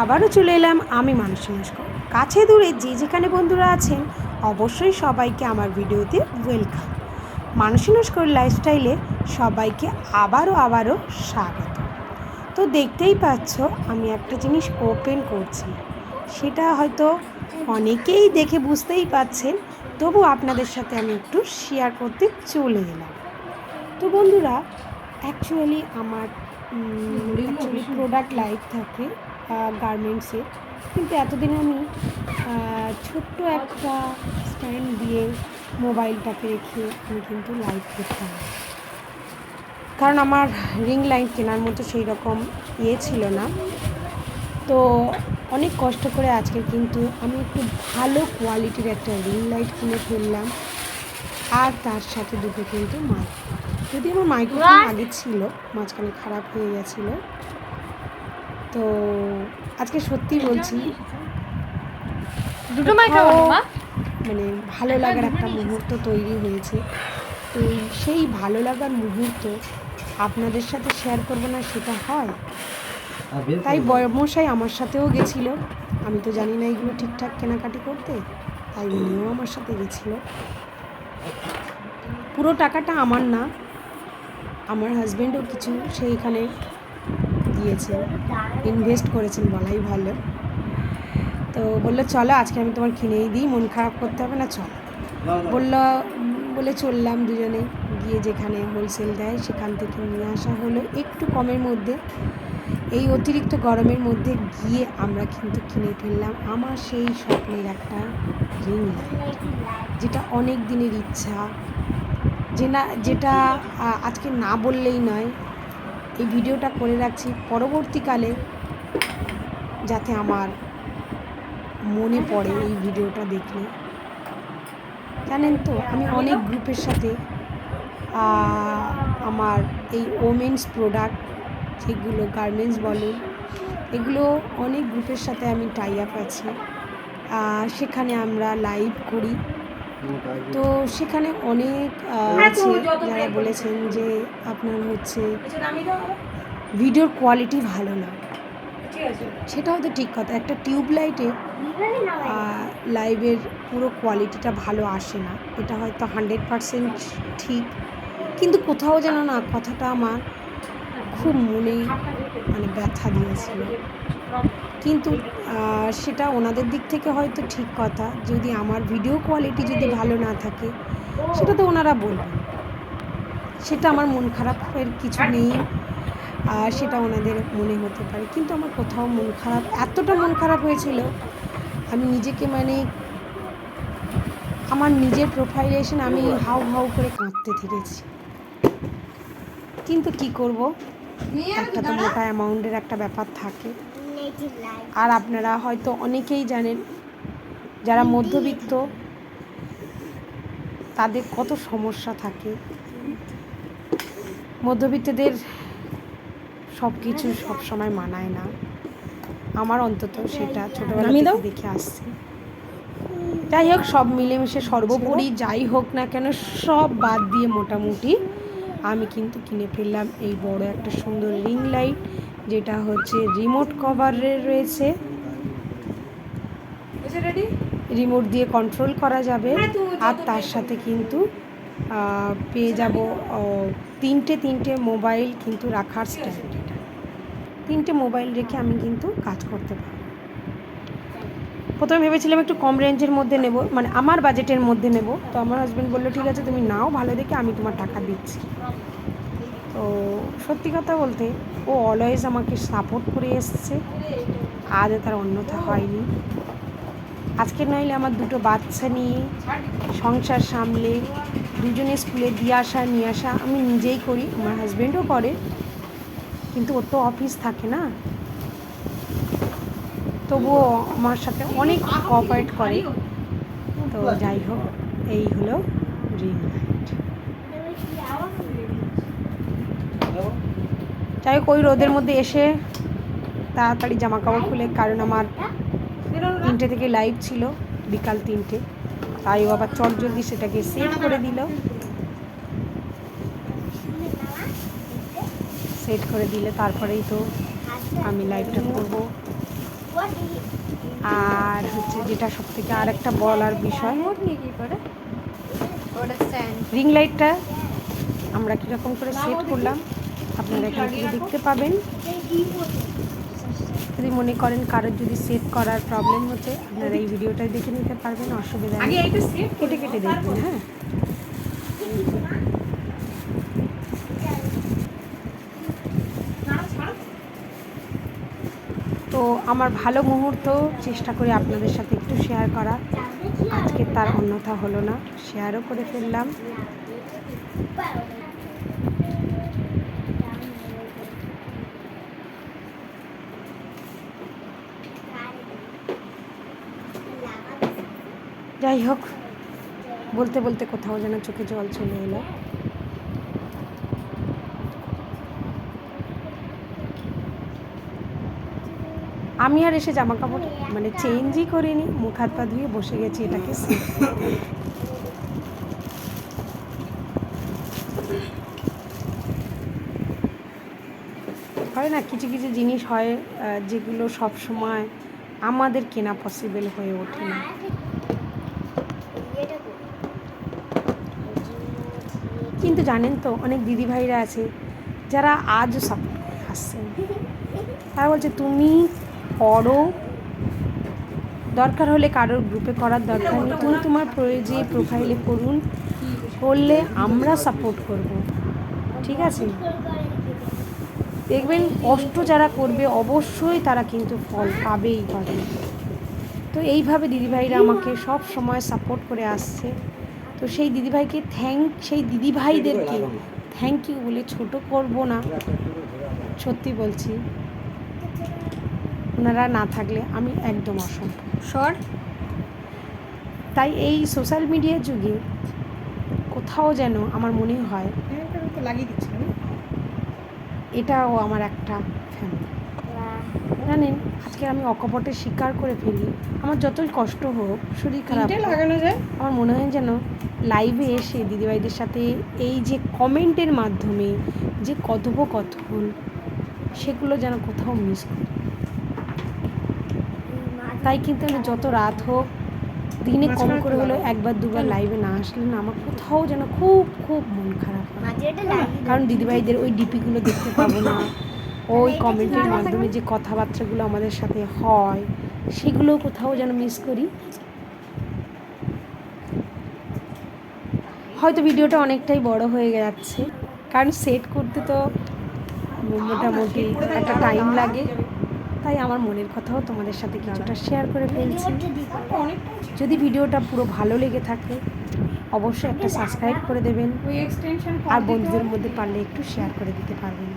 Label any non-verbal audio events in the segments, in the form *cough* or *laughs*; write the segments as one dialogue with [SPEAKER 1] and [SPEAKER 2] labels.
[SPEAKER 1] আবারও চলে এলাম আমি মানুষ নস্কর কাছে দূরে যে যেখানে বন্ধুরা আছেন, অবশ্যই সবাইকে আমার ভিডিওতে ওয়েলকাম। মানুষ নস্কর লাইফস্টাইলে সবাইকে আবারও আবারও স্বাগত। তো দেখতেই পাচ্ছ, আমি একটা জিনিস ওপেন করছি। সেটা হয়তো অনেকেই দেখে বুঝতেই পাচ্ছেন, তবু আপনাদের সাথে আমি একটু শেয়ার করতে চলে এলাম। তো বন্ধুরা অ্যাকচুয়ালি আমার অ্যাকচুয়ালি প্রোডাক্ট লাইভ থাকে গার্মেন্টসে কিন্তু এতদিন আমি ছোট্ট একটা স্ট্যান্ড দিয়ে মোবাইলটাকে রেখে আমি কিন্তু লাইভ করতাম। কারণ আমার রিং লাইট কেনার মতো সেই রকম ইয়ে ছিল না। তো অনেক কষ্ট করে আজকে কিন্তু আমি একটু ভালো কোয়ালিটির একটা রিং লাইট কিনে ফেললাম। আর তার সাথে দুটো কিন্তু মাইক যদি আমার মাইক্রোফোন আগে ছিল মাঝখানে খারাপ হয়ে গেছিল। তো আজকে সত্যি বলছি
[SPEAKER 2] দুটো মাইক্রোফোন
[SPEAKER 1] মানে ভালো লাগার একটা মুহূর্ত তৈরি হয়েছে। তো সেই ভালো লাগার মুহূর্ত আপনাদের সাথে শেয়ার করব না সেটা হয়? তাই বর্মশাই আমার সাথেও গেছিল। আমি তো জানি না এগুলো ঠিকঠাক কেনাকাটি করতে তাই উনিও আমার সাথে গেছিল। পুরো টাকাটা আমার না আমার হাজব্যান্ডও কিছু সেইখানে দিয়েছে ইনভেস্ট করেছেন বলাই ভালো। তো বলল চলো আজকে আমি তোমার কিনেই দিই মন খারাপ করতে হবে না চলো। বলল বলে চললাম দুজনে গিয়ে যেখানে হোলসেল দেয় সেখান থেকে নিয়ে আসা হলো। একটু কমের মধ্যে এই অতিরিক্ত গরমের মধ্যে গিয়ে আমরা কিন্তু কিনে ফেললাম। আমার সেই স্বপ্নের একটা রিং লাইট যেটা অনেক দিনের ইচ্ছা যে না যেটা আজকে না বললেই নয়, এই ভিডিওটা করে রাখছি পরবর্তীকালে যাতে আমার মনে পড়ে এই ভিডিওটা দেখলে। জানেন তো, আমি অনেক গ্রুপের সাথে আমার এই ওমেন্স প্রোডাক্ট যেগুলো গার্মেন্টস বলেন এগুলো অনেক গ্রুপের সাথে আমি টাই আপ আছি। সেখানে আমরা লাইভ করি। তো সেখানে অনেক আছে যারা বলেছেন যে আপনার হচ্ছে ভিডিওর কোয়ালিটি ভালো না। সেটা হয়তো ঠিক কথা। একটা টিউব লাইটে লাইভের পুরো কোয়ালিটিটা ভালো আসে না। এটা হয়তো হান্ড্রেড পারসেন্ট ঠিক। কিন্তু কোথাও যেন না কথাটা আমার খুব মনে মানে ব্যথা দিয়েছিল। কিন্তু সেটা ওনাদের দিক থেকে হয়তো ঠিক কথা। যদি আমার ভিডিও কোয়ালিটি যদি ভালো না থাকে সেটা তো ওনারা বলবেন। সেটা আমার মন খারাপের কিছু নেই আর সেটা ওনাদের মনে হতে পারে। কিন্তু আমার কোথাও মন খারাপ এতটা মন খারাপ হয়েছিল আমি নিজেকে মানে আমার নিজের প্রোফাইলে এসে আমি হাউ হাউ করে কাঁদতে থেকেছি। কিন্তু কি করব? একটা তো মোটা অ্যামাউন্টের একটা ব্যাপার থাকে। আর আপনারা হয়তো অনেকেই জানেন যারা মধ্যবিত্ত তাদের কত সমস্যা থাকে। মধ্যবিত্তদের সব কিছু সবসময় মানায় না। আমার অন্তত সেটা ছোটোবেলা দেখে আসছি। যাই হোক সব মিলেমিশে সর্বোপরি যাই হোক না কেন সব বাদ দিয়ে মোটামুটি আমি কিন্তু কিনে ফেললাম এই বড় একটা সুন্দর রিং লাইট যেটা হচ্ছে রিমোট কভারের রয়েছে। রিমোট দিয়ে কন্ট্রোল করা যাবে। আর তার সাথে কিন্তু পেয়ে যাব তিনটে তিনটে মোবাইল কিন্তু রাখার স্ট্যান্ড এটা তিনটে মোবাইল রেখে আমি কিন্তু কাজ করতে পারি প্রথমে ভেবেছিলাম একটু কম রেঞ্জের মধ্যে নেব মানে আমার বাজেটের মধ্যে নেব। তো আমার হাজব্যান্ড বলল ঠিক আছে তুমি নাও ভালো দেখে আমি তোমার টাকা দিচ্ছি। তো সত্যি কথা বলতে, ও অলওয়েজ আমাকে সাপোর্ট করে এসছে। আজও তার অন্যথা হয়নি। আজকে নইলে আমার দুটো বাচ্চা নিয়ে, সংসার সামলে, দুজনে স্কুলে দিয়ে আসা, নিয়ে আসা আমি নিজেই করি, আমার হাজব্যান্ডও করে। কিন্তু ওর তো অফিস থাকে না। তবুও আমার সাথে অনেক কোঅপারেট করে। তো যাই হোক, এই হলো রিং লাইট যাই হোক, ওই রোদের মধ্যে এসে তাড়াতাড়ি জামা কাপড় খুলে, কারণ আমার তিনটে থেকে লাইভ ছিল, বিকাল তিনটে। তাই আবার চট জলদি সেটাকে সেট করে দিল। সেট করে দিলে, তারপরেই তো আমি লাইভটা করব। আর হচ্ছে যেটা সব থেকে আর একটা বলার বিষয় রিং লাইটটা আমরা কীরকম করে সেট করলাম? আপনারা এখান থেকে দেখতে পাবেন। যদি মনে করেন কারোর যদি সেভ করার প্রবলেম হচ্ছে আপনারা এই ভিডিওটাই দেখে নিতে পারবেন অসুবিধা নেই। কেটে কেটে দেখবেন হ্যাঁ। তো আমার ভালো মুহূর্ত চেষ্টা করি আপনাদের সাথে একটু শেয়ার করা। আজকে তার অন্যথা হলো না শেয়ারও করে ফেললাম। যাই হোক, বলতে বলতে কোথাও যেন চোখে জল চলে এলো। আমি আর এসে জামা কাপড় মানে চেঞ্জই করিনি, মুখ হাত পা ধুয়ে বসে গেছি এটাকে হয় না, কিছু কিছু জিনিস হয় যেগুলো সব সময় আমাদের কেনা পসিবল হয়ে ওঠে না। কিন্তু জানেন তো, অনেক দিদিভাইরা আছে যারা আজও সাপোর্ট করে আসছেন। তারা বলছে, তুমি করো। দরকার হলে কারোর গ্রুপে করার দরকার নেই। তুমি তোমার প্রয়- যে প্রোফাইলে করুন করলে আমরা সাপোর্ট করব। ঠিক আছে? দেখবেন কষ্ট যারা করবে, অবশ্যই তারা কিন্তু ফল পাবেই পাবে। তো এইভাবে দিদিভাইরা আমাকে সব সময় সাপোর্ট করে আসছে। তো সেই দিদিভাইকে থ্যাংক সেই দিদিভাইদেরকে থ্যাংক ইউ বলে ছোট করব না। সত্যি বলছি। ওনারা না থাকলে আমি একদম অসম্ভব।
[SPEAKER 2] শর্ট
[SPEAKER 1] তাই এই সোশ্যাল মিডিয়ার যুগে কোথাও যেন আমার মনে হয়
[SPEAKER 2] লাগিয়ে দিচ্ছিলাম
[SPEAKER 1] এটাও আমার একটা ফ্যামিলি জানেন আজকে আমি অকপটে স্বীকার করে ফেলি। আমার যতই কষ্ট হোক শরীর খারাপ
[SPEAKER 2] লাগানো যায়।
[SPEAKER 1] আমার মনে হয় যেন লাইভে এসে দিদিভাইদের সাথে এই যে কমেন্টের মাধ্যমে যে কথোপকথন সেগুলো যেন কোথাও মিস করি। তাই কিন্তু আমি যত রাত হোক দিনে কম করে হলেও একবার দুবার লাইভে না আসলে না আমার কোথাও যেন খুব খুব মন খারাপ হয়। কারণ দিদিভাইদের ওই ডিপিগুলো দেখতে পাবো না। *laughs* ওই কমেন্টের মাধ্যমে যে কথাবার্তাগুলো আমাদের সাথে হয় সেগুলো কোথাও যেন মিস করি। হয়তো ভিডিওটা অনেকটাই বড় হয়ে যাচ্ছে। কারণ সেট করতে তো মোটামুটি একটা টাইম লাগে। তাই আমার মনের কথাও তোমাদের সাথে কিছুটা শেয়ার করে ফেলছি। যদি ভিডিওটা পুরো ভালো লেগে থাকে, অবশ্যই একটা সাবস্ক্রাইব করে দেবেন। আর বন্ধুদের মধ্যে পারলে একটু শেয়ার করে দিতে পারবেন।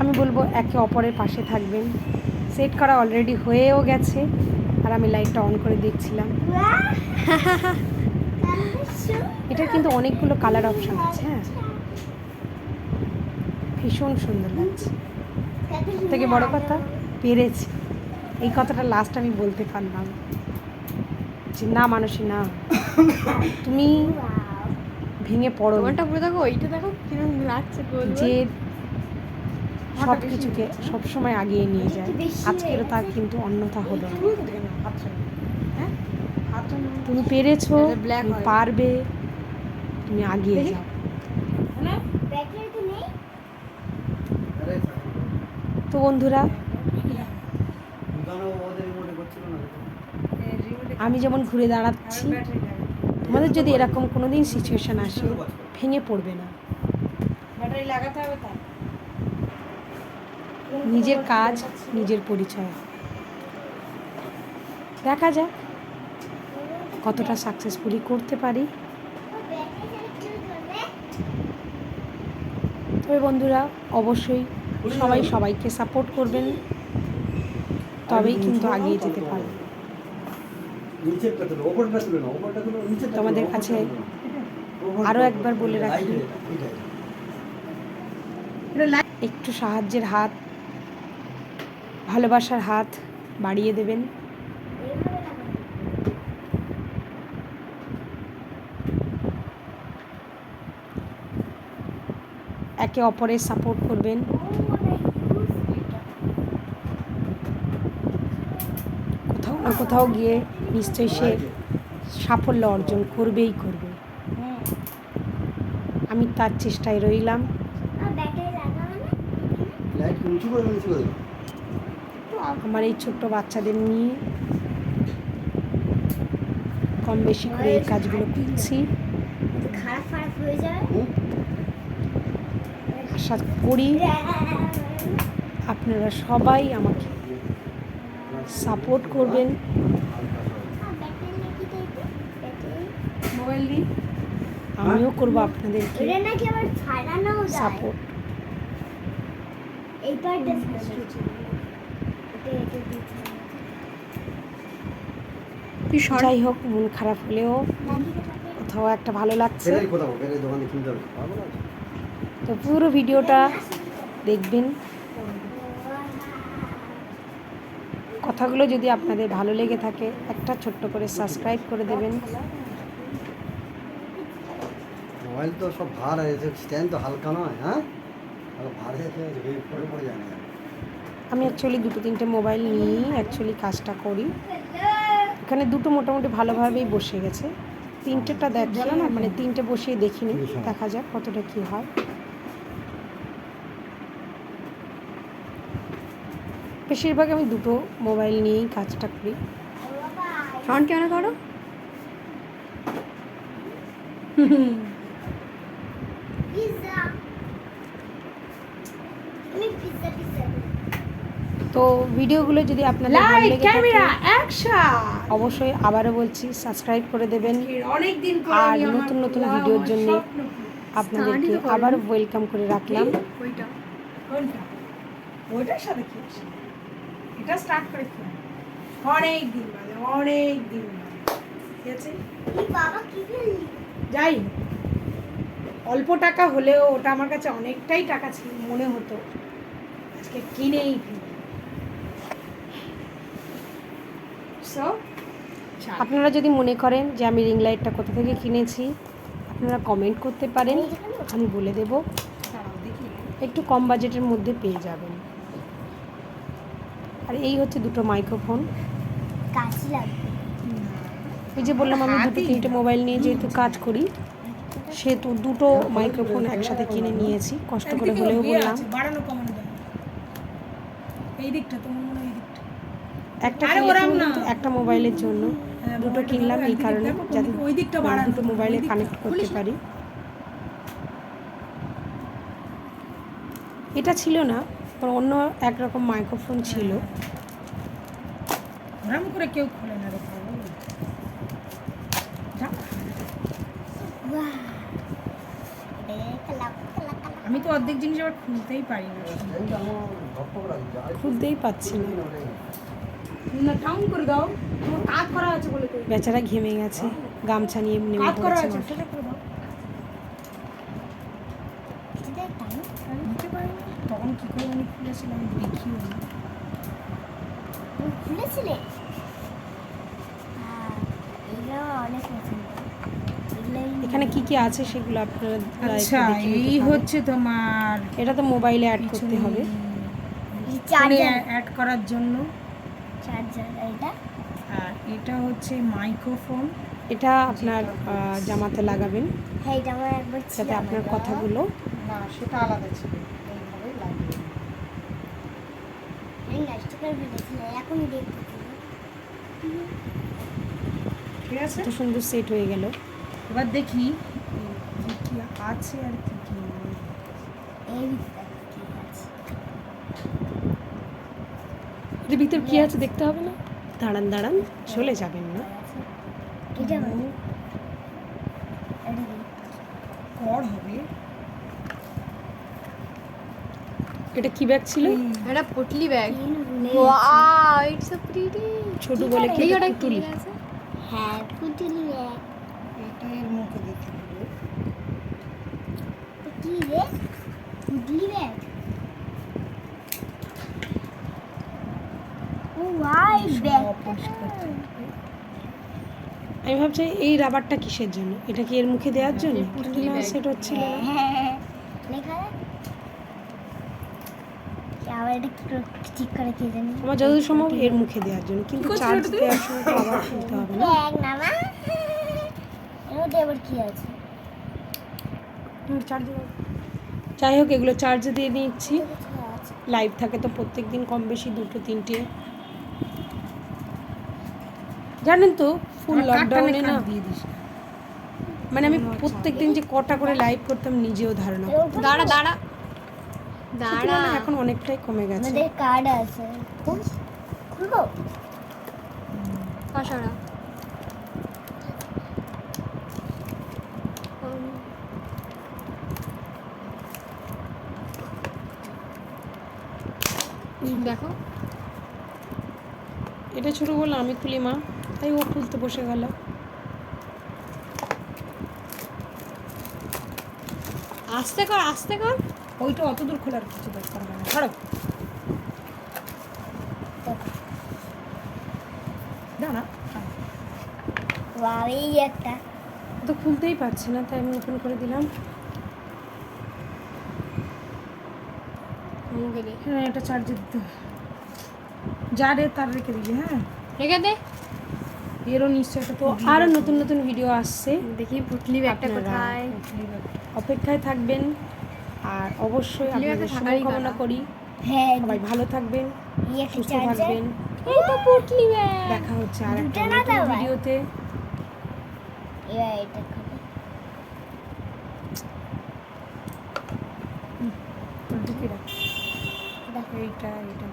[SPEAKER 1] আমি বলব, একে অপরের পাশে থাকবেন। সেট করা অলরেডি হয়েও গেছে। আর আমি লাইটটা অন করে দেখছিলাম। এটার কিন্তু অনেকগুলো কালার অপশান আছে হ্যাঁ। ভীষণ সুন্দর লাগছে। থেকে বড় কথা পেরেছি। এই কথাটা লাস্ট আমি বলতে পারলাম। যে না মানুষই না। তুমি ভেঙে পড়ো।
[SPEAKER 2] তোমারটা পুরো দেখো ওইটা দেখো কীরকম লাগছে।
[SPEAKER 1] যে সব কিছুকে সবসময় আগিয়ে নিয়ে যায়। আজকেরও তার কিন্তু অন্যথা হলো? তুমি পেরেছ তুমি পারবে তুমি আগিয়ে যাও। তো বন্ধুরা আমি যেমন ঘুরে দাঁড়াচ্ছি তোমাদের যদি এরকম কোনো দিন সিচুয়েশান আসে ভেঙে পড়বে না।
[SPEAKER 2] ব্যাটারি লাগাতে হবে
[SPEAKER 1] নিজের কাজ নিজের পরিচয়। দেখা যাক কতটা সাকসেসফুলি করতে পারি। তবে বন্ধুরা, অবশ্যই সবাই সবাইকে সাপোর্ট করবেন, তবেই কিন্তু আগিয়ে যেতে পারবে। তোমাদের কাছে আরও একবার বলে রাখি। একটু সাহায্যের হাত, ভালোবাসার হাত বাড়িয়ে দেবেন। একে অপরের সাপোর্ট করবেন কোথাও না কোথাও গিয়ে নিশ্চয়ই সে সাফল্য অর্জন করবেই করবে আমি তার চেষ্টায় রইলাম। আমার এই ছোট্ট বাচ্চাদের নিয়ে কম বেশি করে এই কাজগুলো করছি
[SPEAKER 3] খারাপ খারাপ হয়ে
[SPEAKER 4] হুম?
[SPEAKER 1] আশা করি আপনারা সবাই আমাকে সাপোর্ট করবেন। আমিও করব আপনাদেরকে সাপোর্ট। যাই হোক মন খারাপ হলেও। কোথাও একটা ভালো লাগছে। তো পুরো ভিডিওটা দেখবেন। কথাগুলো যদি আপনাদের ভালো লেগে থাকে একটা ছোট্ট করে সাবস্ক্রাইব করে দেবেন।
[SPEAKER 4] মোবাইল তো সব ভার আছে স্ট্যান্ড তো হালকা নয় হ্যাঁ? ভার পড়ে পড়ে যায় না।
[SPEAKER 1] আমি অ্যাকচুয়ালি দুটো তিনটে মোবাইল নিয়েই অ্যাকচুয়ালি কাজটা করি। এখানে দুটো মোটামুটি ভালোভাবেই বসে গেছে। তিনটেটা দেখি মানে তিনটে বসিয়ে দেখিনি দেখা যাক কতটা কি হয়। বেশিরভাগ আমি দুটো মোবাইল নিয়েই কাজটা করি।
[SPEAKER 2] ফ্রন্ট কেন করো?
[SPEAKER 1] তো ভিডিওগুলো যদি আপনাদের ভালো লেগে থাকে
[SPEAKER 2] ক্যামেরা অ্যাকশন
[SPEAKER 1] অবশ্যই আবারও বলছি সাবস্ক্রাইব করে দেবেন। আর নতুন নতুন ভিডিওর জন্য আপনাদেরকে আবার ওয়েলকাম করে রাখলাম।
[SPEAKER 2] ওইটা। কোনটা? ওইটার সাথে কি আছে এটা স্টার্ট করে কি অনেক দিন বাদে অনেক দিন বাদে। ঠিক আছে?
[SPEAKER 3] এই বাবা কি ফেললি
[SPEAKER 2] যাই অল্প টাকা হলেও ওটা আমার কাছে অনেকটাই টাকা ছিল মনে হতো। আজকে কিনেই ফেলি। সো
[SPEAKER 1] আপনারা যদি মনে করেন যে আমি রিং লাইটটা কোথা থেকে কিনেছি আপনারা কমেন্ট করতে পারেন আমি বলে দেব।
[SPEAKER 2] দেখি।
[SPEAKER 1] একটু কম বাজেটের মধ্যে পেয়ে যাবেন। আর এই হচ্ছে দুটো মাইক্রোফোন। এই যে বললাম আমি দুটো তিনটে মোবাইল নিয়ে যেহেতু কাজ করি সেহেতু দুটো মাইক্রোফোন একসাথে কিনে নিয়েছি কষ্ট করে হলেও বললাম।
[SPEAKER 2] কমানো যায় এই দিকটা মনে হয়
[SPEAKER 1] একটা
[SPEAKER 2] আরে
[SPEAKER 1] কিনেছি
[SPEAKER 2] ওরম
[SPEAKER 1] বললাম
[SPEAKER 2] না।
[SPEAKER 1] তো, একটা মোবাইলের জন্য।
[SPEAKER 2] হ্যাঁ,
[SPEAKER 1] দুটো কিনলাম এই কারণে যাতে
[SPEAKER 2] ওই দিকটা
[SPEAKER 1] দুটো মোবাইলে কানেক্ট করতে পারি। এটা ছিল না আমার অন্য একরকম মাইক্রোফোন ছিল।
[SPEAKER 2] ওরম করে কেউ খোলে না আমি তো অর্ধেক জিনিস আবার খুলতেই পারি না।
[SPEAKER 1] খুলতেই পাচ্ছি না।
[SPEAKER 2] টাউন করে দাও। কাজ করা আছে বলে
[SPEAKER 1] বেচারা ঘেমে গেছে গামছা নিয়ে নেমে
[SPEAKER 2] কাজ করা আছে সেটা করে দাও। তখন কি করে উনি খুলেছিলাম আমি দেখিও না।
[SPEAKER 3] খুলেছিলে? হ্যাঁ অনেক
[SPEAKER 1] এখানে কি কি আছে সেগুলো আপনারা
[SPEAKER 2] আচ্ছা এই হচ্ছে তোমার
[SPEAKER 1] এটা তো মোবাইলে অ্যাড করতে হবে।
[SPEAKER 3] চার্জার
[SPEAKER 2] অ্যাড করার জন্য।
[SPEAKER 3] চার্জার এটা
[SPEAKER 2] আর এটা হচ্ছে মাইক্রোফোন
[SPEAKER 1] এটা আপনার জামাতে লাগাবেন।
[SPEAKER 3] হ্যাঁ এটা আমার একবার
[SPEAKER 1] যাতে আপনার কথাগুলো
[SPEAKER 2] না সেটা আলাদা ছিল এইভাবে লাগিয়ে
[SPEAKER 3] আমি করে এখনই দেখতে
[SPEAKER 2] ঠিক আছে?
[SPEAKER 1] এত সুন্দর সেট হয়ে গেল।
[SPEAKER 2] এবার দেখি কি কি আছে আর কি কি
[SPEAKER 3] এই ভিতরে
[SPEAKER 1] কি আছে দেখতে হবে না? দাঁড়ান দাঁড়ান চলে যাবেন না।
[SPEAKER 3] এটা কি?
[SPEAKER 2] কর হবে
[SPEAKER 1] এটা কি ব্যাগ ছিল?
[SPEAKER 5] এটা potli bag wow it's so pretty
[SPEAKER 1] ছোট বলে কি এটা?
[SPEAKER 5] আছে?
[SPEAKER 3] হ্যাঁ পুতুলি ব্যাগ
[SPEAKER 2] এটা এর মুখে দিতে হবে।
[SPEAKER 3] তো কি রে পুতুলি ব্যাগ ও ওয়াই ব্যাগ
[SPEAKER 1] আমি ভাবছি এই রাবারটা কিসের জন্য? এটা কি এর মুখে দেওয়ার জন্য?
[SPEAKER 5] পুটলি
[SPEAKER 1] না
[SPEAKER 5] ব্যাগ।
[SPEAKER 1] সেট হচ্ছিল না।
[SPEAKER 3] হ্যাঁ। লেখা আছে? আবার এটা কি ঠিক করে কে জানি?
[SPEAKER 1] আমার যতদূর সম্ভব এর মুখে দেওয়ার জন্য কিন্তু চার্জ দেওয়ার সময় তো আবার খুলতে হবে না।
[SPEAKER 3] এক নামা এর মধ্যে আবার কি আছে?
[SPEAKER 1] চার্জ যাই হোক এগুলো চার্জ দিয়ে নিচ্ছি। লাইভ থাকে তো প্রত্যেক দিন কম বেশি দুটো তিনটে। জানেন তো ফুল লকডাউনে না
[SPEAKER 2] দিয়ে দিস?
[SPEAKER 1] মানে আমি প্রত্যেক দিন যে কটা করে লাইভ করতাম নিজেও ধারণা
[SPEAKER 5] দাঁড়া দাঁড়া। দাঁড়া।
[SPEAKER 1] এখন অনেকটাই কমে গেছে।
[SPEAKER 3] আমাদের কার্ড আছে। খুলবো?
[SPEAKER 5] পাশারা দেখো।
[SPEAKER 1] এটা ছোট বলে আমি খুলি মা। তাই ও খুলতে বসে গেল।
[SPEAKER 5] আস্তে কর আস্তে কর।
[SPEAKER 2] ওইটা অত দূর খোলার কিছু দরকার না ছাড়ো দাঁড়া
[SPEAKER 3] এই একটা।
[SPEAKER 1] তো খুলতেই পারছে না তাই আমি ওপেন করে দিলাম।
[SPEAKER 2] হ্যাঁ এটা চার্জে দিতে যা রে তার রেখে দিবি হ্যাঁ?
[SPEAKER 5] রেখে দে।
[SPEAKER 2] এরও নিশ্চয়
[SPEAKER 1] তো আরও নতুন নতুন ভিডিও আসছে।
[SPEAKER 5] দেখি পুটলি ব্যাগটা কোথায়?
[SPEAKER 1] অপেক্ষায় থাকবেন। আর অবশ্যই আপনাদের শুভকামনা করি।
[SPEAKER 3] হ্যাঁ
[SPEAKER 1] সবাই ভালো থাকবেন সুস্থ থাকবেন।
[SPEAKER 5] এই তো পুটলি ব্যাগ
[SPEAKER 1] দেখা হচ্ছে আর একটা? ভিডিওতে।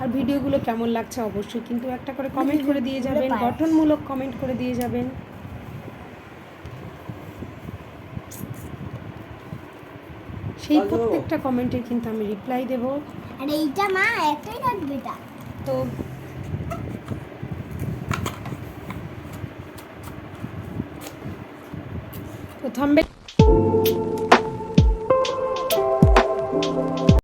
[SPEAKER 1] আর ভিডিওগুলো কেমন লাগছে অবশ্যই কিন্তু একটা করে *laughs* কমেন্ট করে দিয়ে যাবেন গঠনমূলক কমেন্ট করে দিয়ে যাবেন। সেই। প্রত্যেকটা কমেন্টের কিন্তু আমি রিপ্লাই দেব
[SPEAKER 3] আর এইটা মা একটাই থাকবে এটা
[SPEAKER 1] তো তো থাম্বে